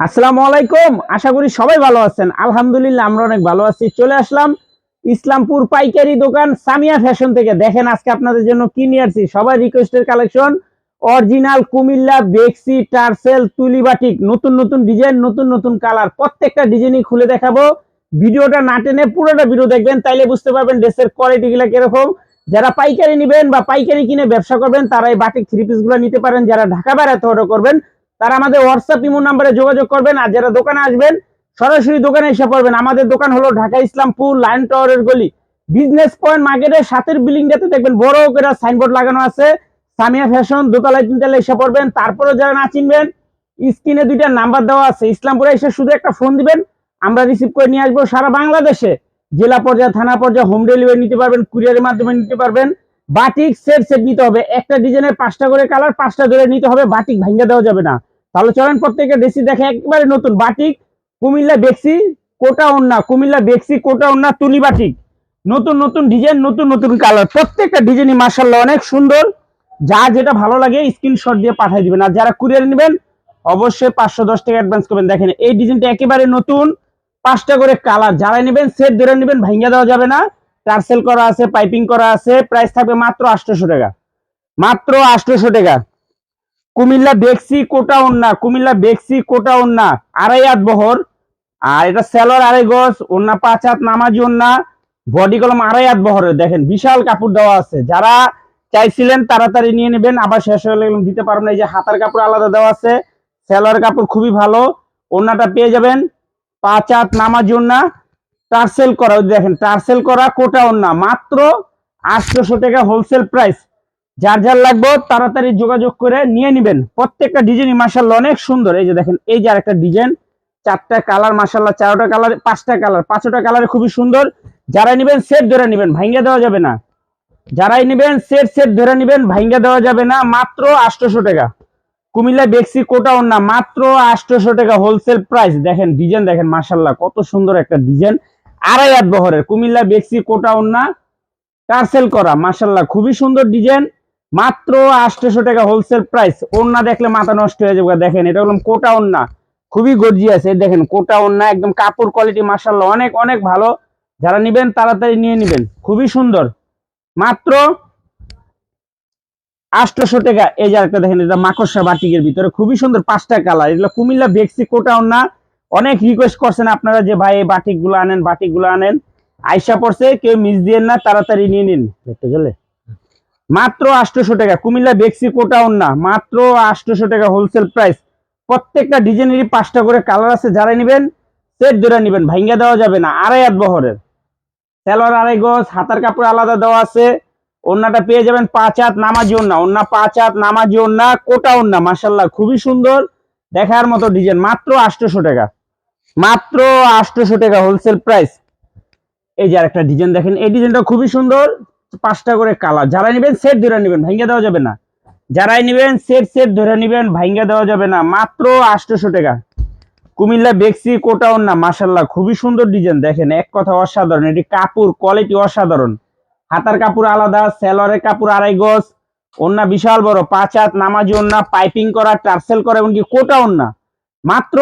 আসসালামু আলাইকুম। আশা করি সবাই ভালো আছেন। আলহামদুলিল্লাহ আমরা অনেক ভালো আছি। চলে আসলাম ইসলামপুর পাইকারি দোকান সামিয়া ফ্যাশন থেকে। দেখেন আজকে আপনাদের জন্য কি নিয়ে আসছি? সবাই রিকোয়েস্টের কালেকশন অরিজিনাল কুমিল্লা, বেক্সি, টার্সেল, তুলি বাটিক। নতুন নতুন ডিজাইন নতুন নতুন কালার প্রত্যেকটা ডিজাইনই খুলে দেখাবো। ভিডিওটা না টেনে পুরোটা ভিডিও দেখবেন, তাইলে বুঝতে পারবেন ড্রেসের কোয়ালিটি গুলা কীরকম। যারা পাইকারি নেবেন বা পাইকারি কিনে ব্যবসা করবেন, তারা এই বাটিক থ্রি পিসগুলো নিতে পারেন। যারা ঢাকা বেড়াতে অর্ডার করবেন তারা আমাদের হোয়াটসঅ্যাপ ইমো নাম্বারে যোগাযোগ করবেন আর যারা দোকানে আসবেন, সরাসরি দোকানে এসে পড়বেন। আমাদের দোকান হলো ঢাকা ইসলামপুর লাইন টাওয়ারের গলি। বিজনেস পয়েন্ট মার্কেটের সাথের বিল্ডিংটাতে দেখবেন বড় করে সাইনবোর্ড লাগানো আছে। সামিয়া ফ্যাশন দোতলায় তিনতলায় এসে পড়বেন। তারপরে যারা না চিনবেন, স্ক্রিনে দুইটা নাম্বার দেওয়া আছে। ইসলামপুরে এসে শুধু একটা ফোন দিবেন, আমরা রিসিভ করে নিয়ে আসব সারা বাংলাদেশে। জেলা পর্যায়ে, থানা পর্যায়ে হোম ডেলিভারি নিতে পারবেন কুরিয়ারের মাধ্যমে নিতে পারবেন। বাটিক সেট সেট নিতে হবে। একটা ডিজাইনের পাঁচটা করে কালার পাঁচটা ধরে নিতে হবে, বাটিক ভাঙ্গা দেওয়া যাবে না। তাহলে চলেন প্রত্যেকের ড্রেসি দেখে একেবারে নতুন। বাটিক, কুমিল্লা বেক্সি, কোটা ওন্না কুমিল্লা বেক্সি, কোটা ওন্না তুলি বাটিক। নতুন নতুন ডিজাইন নতুন নতুন কালার প্রত্যেকটা ডিজাইনই মার্শাল্লাহ অনেক সুন্দর। যা যেটা ভালো লাগে স্ক্রিনশট দিয়ে পাঠিয়ে দিবেন। আর যারা কুরিয়ার নেবেন, অবশ্যই পাঁচশো দশ টাকা অ্যাডভান্স করবেন। দেখেন, এই ডিজাইনটা একেবারে নতুন, পাঁচটা করে কালার যারা নেবেন সেট ধরে নেবেন, ভাঙ্গা দেওয়া যাবে না। টার্সেল করা আছে পাইপিং করা আছে প্রাইস থাকবে মাত্র আটশোশো টাকা। মাত্র আটশোশো টাকা। কুমিল্লা বেক্সি কোটা ওন্না কুমিল্লা বেক্সি কোটা ওন্না আড়াই হাত বহর। আর এটা সেলর আড়াই গজ ওন্না পাঁচ হাত নামাজি ওন্না বডি কলম আড়াই হাত বহরে। দেখেন, বিশাল কাপড় দেওয়া আছে। যারা চাইছিলেন তাড়াতাড়ি নিয়ে নেবেন, আবার শেষ হয়ে দিতে পারবেন এই যে হাতার কাপড় আলাদা দেওয়া আছে, সেলর কাপড় খুবই ভালো ওন্নাটা পেয়ে যাবেন। পাঁচ হাত নামাজি ওন্না টার্সেল করা দেখেন টার্সেল করা কোটা না, মাত্র আটশোশো টাকা হোলসেল প্রাইস যার যার লাগবে তাড়াতাড়ি যোগাযোগ করে নিয়ে নেবেন। প্রত্যেকটা ডিজাইনই মাসাল্লাহ অনেক সুন্দর। এই যে দেখেন, এই যে আরেকটা ডিজাইন চারটা কালার মাসাল্লাহ চারটা কালার পাঁচটা কালার পাঁচটা কালার খুবই সুন্দর। যারা নেবেন সেট ধরে নেবেন ভাঙ্গা দেওয়া যাবে না। যারাই নেবেন সেট সেট ধরে নেবেন ভাঙ্গা দেওয়া যাবে না, মাত্র আটশোশো টাকা। কুমিল্লা বেক্সি কোটা না, মাত্র আটশোশো টাকা হোলসেল প্রাইস দেখেন ডিজাইন দেখেন মাসাল্লাহ কত সুন্দর একটা ডিজাইন আড়াই বহরের। কুমিল্লা, বেক্সি, কোটা ওন্না টার্সেল করা। মাসাল্লাহ খুবই সুন্দর ডিজাইন মাত্র আটশোশো টাকা হোলসেল প্রাইস ওন্না দেখলে মাথা নষ্ট হয়ে যাবে। দেখেন, এটা হলাম কোটা ওন্না খুবই গর্জিয়াস এই দেখেন, কোটা ওন্না একদম কাপড় কোয়ালিটি মাসাল্লাহ অনেক অনেক ভালো। যারা নিবেন, তাড়াতাড়ি নিয়ে নিবেন। খুবই সুন্দর। মাত্র আটশোশো টাকা। এই যে একটা দেখেন, এটা মাকড়সা বাটিকের ভিতরে। খুবই সুন্দর পাঁচটা কালার। এগুলো কুমিল্লা, বেক্সি, কোটা ওন্না অনেক রিকোয়েস্ট করছেন আপনারা যে, ভাই, এই বাটিকগুলো আনেন বাটিকগুলো আনেন। আইসা পড়ছে, কেউ মিস দিয়েন না, তাড়াতাড়ি নিয়ে নিন। দেখতে চলে মাত্র আটশোশো টাকা। কুমিল্লা বেক্সি কোটা না মাত্র আটশোশো টাকা হোলসেল প্রাইস প্রত্যেকটা ডিজাইনেরই পাঁচটা করে কালার আছে যারা নেবেন, সেট ধরে নেবেন। ভাঙ্গা দেওয়া যাবে না। আড়াই হাত বহরের। তেলোয়ার আড়াই গজ, হাতার কাপড় আলাদা দেওয়া আছে। ওন্নাটা পেয়ে যাবেন পাঁচ হাত নামাজি ওন্না ওন্না পাঁচ হাত নামাজি ওন্না কোটা ওন্না মাসাল্লাহ খুবই সুন্দর। দেখার মতো ডিজাইন মাত্র আটশোশো টাকা। মাত্র আটশোশো টাকা হোলসেল প্রাইস এই যে আরেকটা ডিজাইন দেখেন, এই ডিজাইনটা খুবই সুন্দর, পাঁচটা করে কালার যারা নেবেন সেট ধরে নেবেন ভাঙ্গা দেওয়া যাবে না। যারাই নেবেন সেট সেট ধরে নেবেন ভাঙ্গা দেওয়া যাবে না। মাত্র আটশোশো টাকা। কুমিল্লা বেক্সি কোটাউন না মাসাল্লাহ খুবই সুন্দর ডিজাইন দেখেন। এক কথা অসাধারণ, এটি কাপড় কোয়ালিটি অসাধারণ। হাতার কাপড় আলাদা সেলরের কাপড় আড়াই গজ ওন্না বিশাল বড়, পাঁচ হাত নামাজি ওন্না পাইপিং করা, টার্সেল করা, এমনকি কোটা ওন্না মাত্র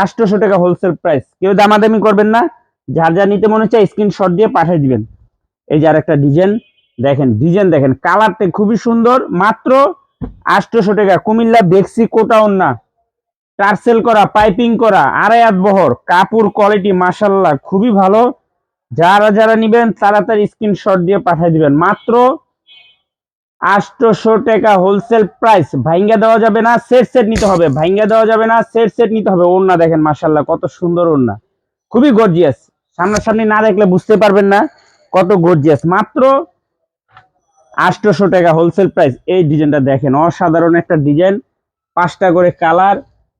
আটশোশো টাকা হোলসেল প্রাইস কেউ দামাদামি করবেন না, যার যা নিতে মনে হচ্ছে স্ক্রিনশট দিয়ে পাঠিয়ে দিবেন। এই যে আরেকটা ডিজাইন দেখেন ডিজাইন দেখেন কালারটা খুবই সুন্দর, মাত্র আটশোশো টাকা। কুমিল্লা বেক্সি কোটা ওন্না টার্সেল করা, পাইপিং করা, আড়াই হাত বহর, কাপড় কোয়ালিটি মাসাল্লাহ খুবই ভালো। যারা যারা নিবেন, তাড়াতাড়ি স্ক্রিনশট দিয়ে পাঠিয়ে দিবেন। মাত্র আটশোশো টাকা হোলসেল প্রাইস ভাইঙ্গা দেওয়া যাবে না সেট সেট নিতে হবে। ভাইঙ্গা দেওয়া যাবে না সেট সেট নিতে হবে। ওড়না দেখেন মাসাল্লাহ কত সুন্দর ওড়না। খুবই গর্জিয়াস সামনাসামনি না দেখলে বুঝতে পারবেন না কত গর্জিয়াস মাত্র আটশোশো টাকা হোলসেল প্রাইস এই ডিজাইনটা দেখেন, অসাধারণ একটা ডিজাইন পাঁচটা করে কালার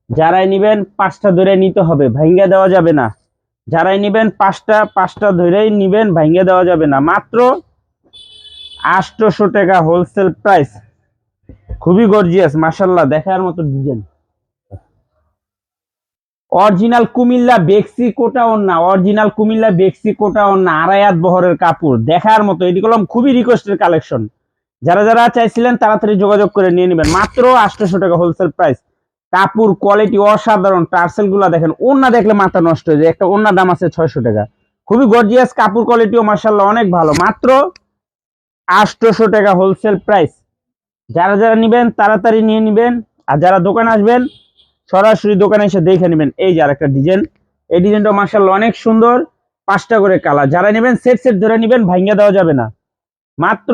যারাই নিবেন, পাঁচটা ধরে নিতে হবে। ভাইঙ্গা দেওয়া যাবে না। যারাই নিবেন, পাঁচটা পাঁচটা ধরেই নিবেন, ভাইঙ্গা দেওয়া যাবে না। মাত্র আটশোশো টাকা হোলসেল প্রাইস খুবই গর্জিয়াস মাসাল্লাহ দেখার মতো ডিজাইন অরিজিনাল কুমিল্লা বেক্সি কোটা না অরিজিনাল কুমিল্লা বেক্সি কোটা না আড়াই হাত বহরের কাপড়, দেখার মতো। এটি করলাম খুবই রিকোয়েস্টের কালেকশন যারা যারা চাইছিলেন, তাড়াতাড়ি যোগাযোগ করে নিয়ে নেবেন। মাত্র আটশোশো টাকা হোলসেল প্রাইস কাপড় কোয়ালিটি অসাধারণ টার্সেলগুলা দেখেন ওন্না দেখলে মাথা নষ্ট হয়ে যায়। একটা ওন্না দাম আছে ছয়শো টাকা। খুবই গর্জিয়াস কাপড় কোয়ালিটিও মার্শাল্লাহ অনেক ভালো। মাত্র আটশোশো টাকা হোলসেল প্রাইস যারা যারা নিবেন, তাড়াতাড়ি নিয়ে নিবেন, আর যারা দোকানে আসবেন, সরাসরি দোকানে এসে দেখে নেবেন। এই যে আরেকটা ডিজাইন এই ডিজাইনটা মার্শাল্লাহ অনেক সুন্দর, পাঁচটা করে কালার যারা নেবেন সেট সেট ধরে নেবেন, ভাঙ্গা দেওয়া যাবে না। মাত্র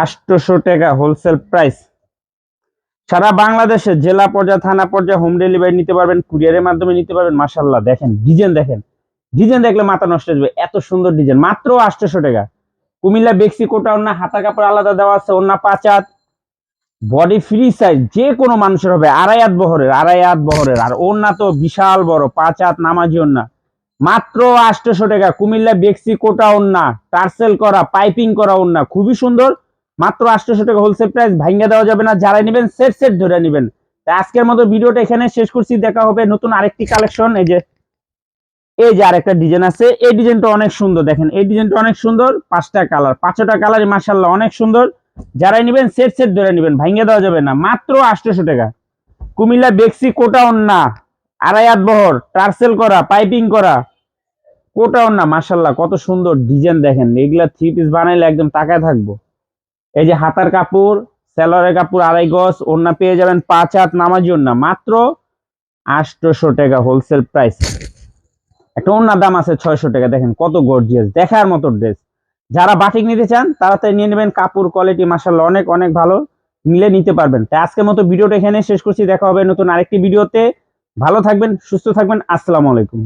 আটশোশো টাকা হোলসেল প্রাইস সারা বাংলাদেশে জেলা পর্যায়ে, থানা পর্যায়ে হোম ডেলিভারি নিতে পারবেন, কুরিয়ারের মাধ্যমে নিতে পারবেন মার্শাল্লাহ দেখেন ডিজাইন দেখেন। ডিজাইন দেখলে মাথা নষ্ট হয়ে যাবে। এত সুন্দর ডিজাইন মাত্র আটশোশো টাকা। কুমিল্লা বেক্সি কোটা অন্য হাতা কাপড় আলাদা দেওয়া আছে অন্য পাঁচ হাত। বডি ফ্রি সাইজ যে কোনো মানুষের হবে, আড়াই হাত বহরের, আড়াই হাত বহরের। আর ওন্না তো বিশাল বড়, পাঁচ হাত নামাজি ওন্না মাত্র আটশোশো টাকা, কুমিল্লা বেক্সি কোটা ওন্না টার্সেল করা পাইপিং করা ওন্না খুবই সুন্দর। মাত্র আটশোশো টাকা হোলসেল প্রাইস ভাঙ্গা দেওয়া যাবে না যারা নেবেন সেট সেট ধরে নেবেন। আজকের মতো ভিডিওটা এখানে শেষ করছি, দেখা হবে নতুন আরেকটি কালেকশন এই যে এই যে আরেকটা ডিজাইন আছে, এই ডিজাইনটা অনেক সুন্দর, দেখেন, এই ডিজাইনটা অনেক সুন্দর, পাঁচটা কালার পাঁচটা কালার মার্শাল্লাহ অনেক সুন্দর। যারাই নেবেন সেট সেট ধরে নেবেন ভাঙ্গে দেওয়া যাবে না, মাত্র আটশোশো টাকা। কুমিল্লা বেক্সি কোটা অন্না আড়াই বহর, টার্সেল করা, পাইপিং করা কোটা অন্না মার্শাল্লাহ কত সুন্দর ডিজাইন দেখেন, এগুলা থ্রি পিস বানাইলে একদম তাকায় থাকব। এই যে হাতার কাপড় সেলরের কাপড় আড়াই গজ ওন্না পেয়ে যাবেন পাঁচ হাত, নামাজি ওন্না মাত্র আটশোশো টাকা হোলসেল প্রাইস একটা ওনার দাম আছে ছয়শো টাকা, দেখেন কত গর্জিয়াস দেখার মতো ড্রেস যারা বাটিক নিতে চান তাড়াতাড়ি নিয়ে নেবেন কাপড় কোয়ালিটি মাসাল্লাহ অনেক অনেক ভালো, মিলে নিতে পারবেন। তাই আজকের মতো ভিডিওটা এখানে শেষ করছি, দেখা হবে নতুন আরেকটি ভিডিওতে। ভালো থাকবেন, সুস্থ থাকবেন, আসসালামু আলাইকুম।